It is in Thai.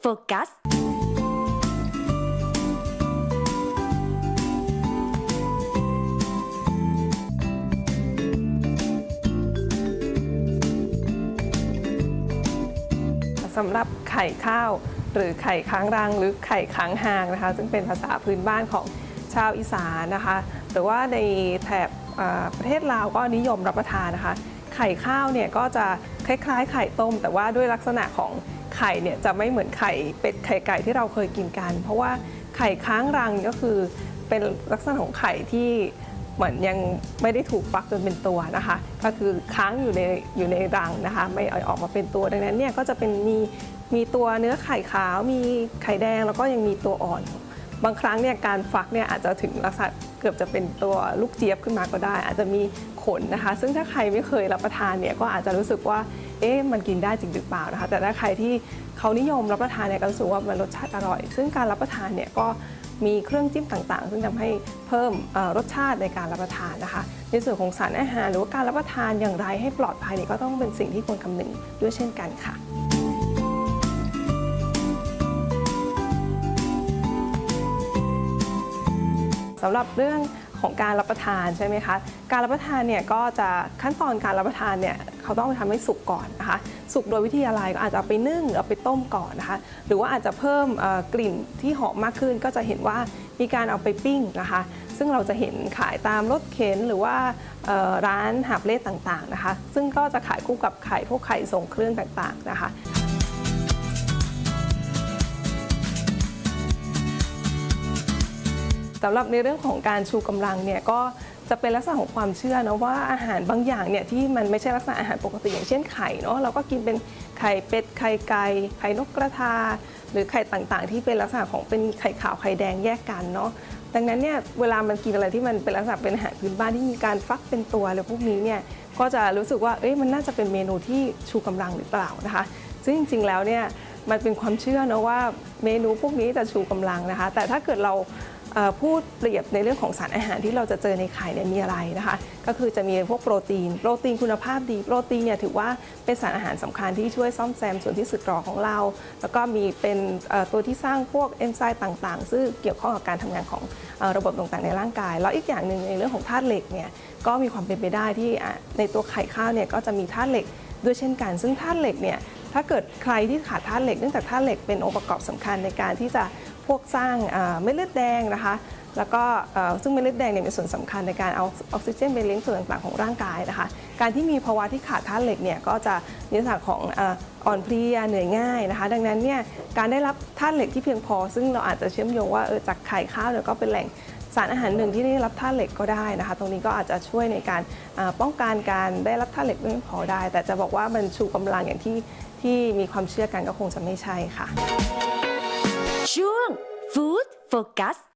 โฟกัสสำหรับไข่ข้าว หรือไข่ค้างรังหรือไข่ค้างหางนะคะ ซึ่งเป็นภาษาพื้นบ้านของชาวอีสานนะคะ หรือว่าในแถบประเทศลาวก็นิยมรับประทานนะคะ ไข่ข้าวเนี่ยก็จะคล้ายๆ ไข่ต้ม แต่ว่าด้วยลักษณะของ ไข่เนี่ยจะไม่เหมือนไข่เป็ดไข่ไก่ที่เราเคยกินกัน เพราะว่าไข่ค้างรังก็คือเป็นลักษณะของไข่ที่เหมือนยังไม่ได้ถูกฟักจนเป็นตัวนะคะ ก็คือค้างอยู่ในอยู่ในรังนะคะ ไม่ออกมาเป็นตัวดังนั้นเนี่ยก็จะเป็นมีมีตัวเนื้อไข่ขาว มีไข่แดงแล้วก็ยังมีตัวอ่อน บางครั้งเนี่ยการฟักเนี่ยอาจจะถึงลักษณะเกือบจะเป็นตัวลูกเจี๊ยบขึ้นมาก็ได้ อาจจะมีขนนะคะ ซึ่งถ้าใครไม่เคยรับประทานเนี่ยก็อาจจะรู้สึกว่าเอ๊ะมันกินได้จริงหรือเปล่านะคะ แต่ถ้าใครที่เขานิยมรับประทานเนี่ยก็รู้สึกว่ามันรสชาติอร่อย ซึ่งการรับประทานเนี่ยก็มีเครื่องจิ้มต่างๆ ซึ่งทำให้เพิ่มรสชาติในการรับประทานนะคะ ในส่วนของสารอาหารหรือว่าการรับประทานอย่างไรให้ปลอดภัยเนี่ยก็ต้องเป็นสิ่งที่ควรคำนึงด้วยเช่นกันค่ะ สำหรับเรื่องของการรับประทานใช่ไหมคะ การรับประทานเนี่ยก็จะขั้นตอนการรับประทานเนี่ยเขาต้องไปทำให้สุกก่อนนะคะ สุกโดยวิธีอะไรก็อาจจะเอาไปนึ่งหรือเอาไปต้มก่อนนะคะ หรือว่าอาจจะเพิ่มกลิ่นที่หอมมากขึ้น ก็จะเห็นว่ามีการเอาไปปิ้งนะคะ ซึ่งเราจะเห็นขายตามรถเข็นหรือว่าร้านหาบเล่ต่างๆนะคะ ซึ่งก็จะขายคู่กับไข่พวกไข่ส่งเครื่องต่างๆนะคะ สำหรับในเรื่องของการชูกำลังเนี่ยก็จะเป็นลักษณะของความเชื่อนะว่าอาหารบางอย่างเนี่ยที่มันไม่ใช่ลักษณะอาหารปกติอย่างเช่นไข่เนาะเราก็กินเป็นไข่เป็ดไข่ไก่ไข่นกกระทา หรือไข่ต่างๆ ที่เป็นลักษณะของเป็นไข่ขาวไข่แดงแยกกันเนาะดังนั้นเนี่ยเวลามันกินอะไรที่มันเป็นลักษณะเป็นอาหารพื้นบ้านที่มีการฟักเป็นตัวอะไรพวกนี้เนี่ยก็จะรู้สึกว่าเอ้ยมันน่าจะเป็นเมนูที่ชูกำลังหรือเปล่านะคะซึ่งจริงๆแล้วเนี่ยมันเป็นความเชื่อนะว่าเมนูพวกนี้จะชูกำลังนะคะ แต่ถ้าเกิดเรา พูดเปรียบในเรื่องของสารอาหารที่เราจะเจอในไข่เนี่ยมีอะไรนะคะ ก็คือจะมีพวกโปรตีน โปรตีนคุณภาพดี โปรตีนเนี่ยถือว่าเป็นสารอาหารสำคัญที่ช่วยซ่อมแซมส่วนที่สึกหรอของเรา แล้วก็มีเป็นตัวที่สร้างพวกเอนไซม์ต่างๆ ซึ่งเกี่ยวข้องกับการทำงานของระบบต่างๆในร่างกาย แล้วอีกอย่างหนึ่งในเรื่องของธาตุเหล็กเนี่ยก็มีความเป็นไปได้ที่ในตัวไข่ข้าวเนี่ยก็จะมีธาตุเหล็กด้วยเช่นกัน ซึ่งธาตุเหล็กเนี่ยถ้าเกิดใครที่ขาดธาตุเหล็กเนื่องจากธาตุเหล็กเป็นองค์ประกอบสำคัญในการที่จะ พวกสร้างเม็ดเลือดแดงนะคะ แล้วก็ซึ่งเม็ดเลือดแดงเนี่ยเป็นส่วนสำคัญในการเอาออกซิเจนไปเลี้ยงส่วนต่างๆของร่างกายนะคะ การที่มีภาวะที่ขาดธาตุเหล็กเนี่ยก็จะมีลักษณะของอ่อนเพลียเหนื่อยง่ายนะคะ ดังนั้นเนี่ยการได้รับธาตุเหล็กที่เพียงพอ ซึ่งเราอาจจะเชื่อมโยงว่าเออจากไข่ข้าวเนี่ยก็เป็นแหล่งสารอาหารหนึ่งที่ได้รับธาตุเหล็กก็ได้นะคะ ตรงนี้ก็อาจจะช่วยในการป้องกันการได้รับธาตุเหล็กไม่เพียงพอได้ แต่จะบอกว่ามันชูกำลังอย่างที่ที่มีความเชื่อกันก็คงจะไม่ใช่ค่ะ ช่วงฟู้ดโฟกัส